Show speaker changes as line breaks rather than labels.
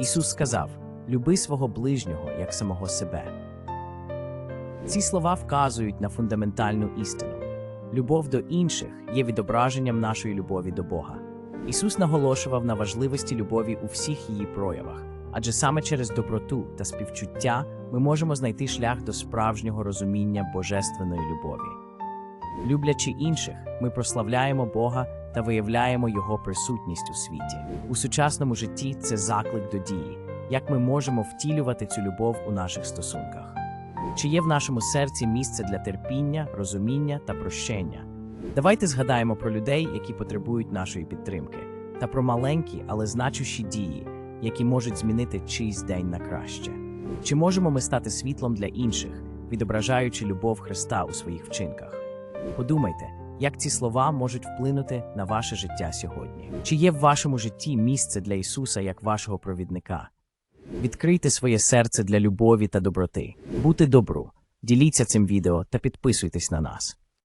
Ісус сказав: Люби свого ближнього як самого себе. Ці слова вказують на фундаментальну істину. Любов до інших є відображенням нашої любові до Бога. Ісус наголошував на важливості любові у всіх її проявах, адже саме через доброту та співчуття ми можемо знайти шлях до справжнього розуміння божественної любові. Люблячи інших, ми прославляємо Бога та виявляємо Його присутність у світі. У сучасному житті це заклик до дії, як ми можемо втілювати цю любов у наших стосунках. Чи є в нашому серці місце для терпіння, розуміння та прощення? Давайте згадаємо про людей, які потребують нашої підтримки, та про маленькі, але значущі дії, які можуть змінити чийсь день на краще. Чи можемо ми стати світлом для інших, відображаючи любов Христа у своїх вчинках? Подумайте, як ці слова можуть вплинути на ваше життя сьогодні. Чи є в вашому житті місце для Ісуса як вашого провідника? Відкрийте своє серце для любові та доброти. Бути добру. Діліться цим відео та підписуйтесь на нас.